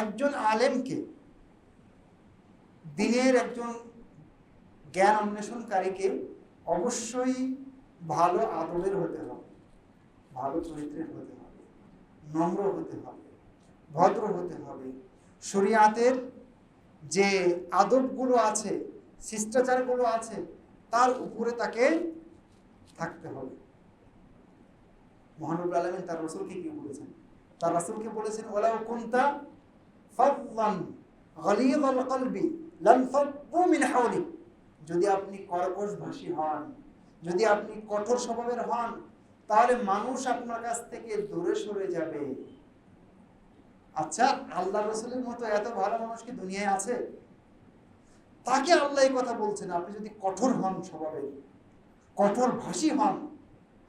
একজন আলেমকে দিনের একজন জ্ঞান অন্বেষণকারীকে অবশ্যই ভালো আদবের হতে হবে, ভালো চরিত্রের হতে হবে, নম্র হতে হবে, ভদ্র হতে হবে। শরিয়াতের যে আদবগুলো আছে, শিষ্টাচারগুলো আছে, তার উপরে তাকে থাকতে হবে। মহানবুল আলমিন তার রসুলকে কি বলেছেন? তার রসুলকে বলেছেন ওলাও কুন্তা ফাদলান গলিযাল কলবি লানফাদ্দু মিন হাওলিক। যদি আপনি কর্কশ ভাষী হন, যদি আপনি কঠোর স্বভাবের হন, তাহলে মানুষ আপনার কাছ থেকে দূরে সরে যাবে। আচ্ছা আল্লাহ রসুলের মতো এত ভালো মানুষ কি দুনিয়ায় আছে? তাকে আল্লাহ কথা বলছেন, আপনি যদি কঠোর হন স্বভাবে কঠোর ভাষী হন,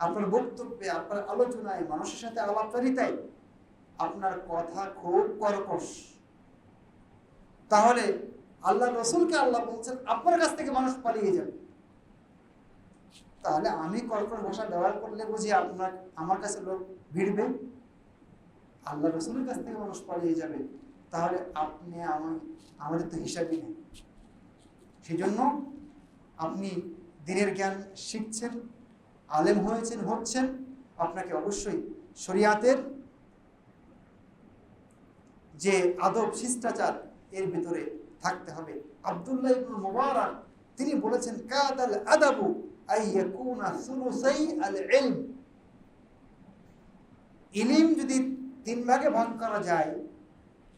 আপনার বক্তব্যে, আপনার আলোচনায়, মানুষের সাথে আলাপচারিতায়, আপনার কথা খুব কর্কশ। তাহলে আল্লাহ রসুলকে আল্লাহ বলছেন, আপনার কাছ থেকে মানুষ পালিয়ে যাবে। তাহলে আমি কর্কশ ভাষা ব্যবহার করলে বুঝি আপনার, আমার কাছে লোক ভিড়বে? আল্লাহ রসুলের কাছ থেকে মানুষ পালিয়ে যাবে। তাহলে আপনি আমি আমাদের তো হিসাবই নেই। সেই জন্য আপনি দিনের জ্ঞান শিখছেন, আলেম হয়েছেন, হচ্ছেন, আপনাকে অবশ্যই শরিয়াতের যে আদব, শিষ্টাচার এর ভিতরে থাকতে হবে। আব্দুল্লাহ ইবনুল মুবারক, তিনি বলেছেন, কাদাল আদাবু আই ইয়াকুনা সুলুসাই আল ইলম ইলিম যদি তিন ভাগে ভাগ করা যায়,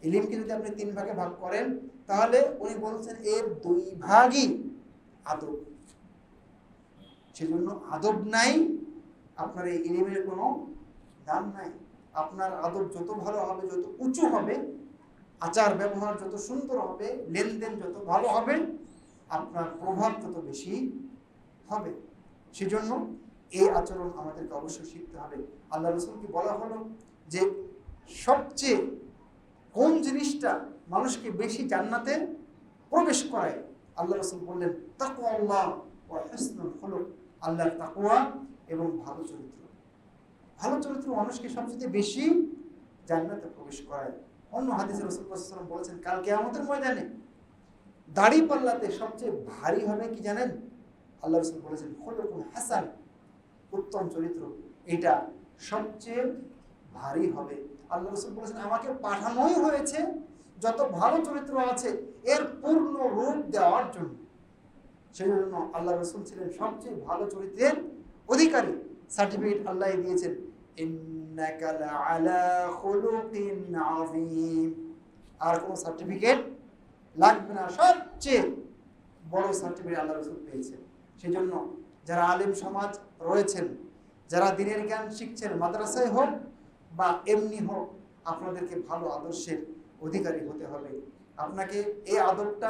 ইলিমকে যদি আপনি তিন ভাগে ভাগ করেন, তাহলে উনি বলছেন, এর দুই ভাগই আদব। সেজন্য আদব নাই, আপনার এই ইলিমের কোনো দাম নাই। আপনার আদব যত ভালো হবে, যত উঁচু হবে আচার ব্যবহার যত সুন্দর হবে, লেনদেন যত ভালো হবে, আপনার প্রভাব তত বেশি হবে। সেজন্য এই আচরণ আমাদেরকে অবশ্যই শিখতে হবে। আল্লাহ রসুলকে বলা হলো যে, সবচেয়ে কোন জিনিসটা মানুষকে বেশি জান্নাতে প্রবেশ করায়? আল্লাহ রসুল বললেন তাকুয়া হলুক আল্লাহর তাকুয়া এবং ভালো চরিত্র। ভালো চরিত্র মানুষকে সবচেয়ে বেশি জান্নাতে প্রবেশ করায়। অন্য হাদিসের রসুল বলেছেন কালকে আমাদের ময়দানে দাড়ি পাল্লাতে সবচেয়ে ভারী হবে কি জানেন? আল্লাহ রসুল বলেছেন হলুকুল হাসান উত্তম চরিত্র। এটা সবচেয়ে ভারী হবে। আল্লাহ রসুল বলেছেন, আমাকে পাঠানোই হয়েছে যত ভালো চরিত্র আছে এর পূর্ণ রূপ দেওয়ার জন্য। সেই জন্য আল্লাহ রসুল ছিলেন সবচেয়ে ভালো চরিত্রের অধিকারী। সার্টিফিকেট আল্লাহ দিয়েছেন ইন্নাকা লাআলা খুলুকিন আযীম। আর কোনো সার্টিফিকেট লাগবে না, সবচেয়ে বড় সার্টিফিকেট আল্লাহ রসুল পেয়েছেন। সেই জন্য যারা আলিম সমাজ রয়েছেন, যারা দিনের জ্ঞান শিখছেন, মাদ্রাসায় হোক বা এমনি হোক, আপনাদেরকে ভালো আদর্শের অধিকারী হতে হবে। আপনাকে এই আদরটা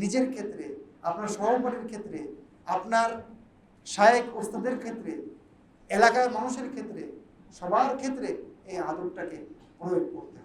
নিজের ক্ষেত্রে, আপনার সহপাঠীর ক্ষেত্রে, আপনার শায়েক ওস্তাদের ক্ষেত্রে, এলাকার মানুষের ক্ষেত্রে সবার ক্ষেত্রে এই আদরটাকে প্রয়োগ করতে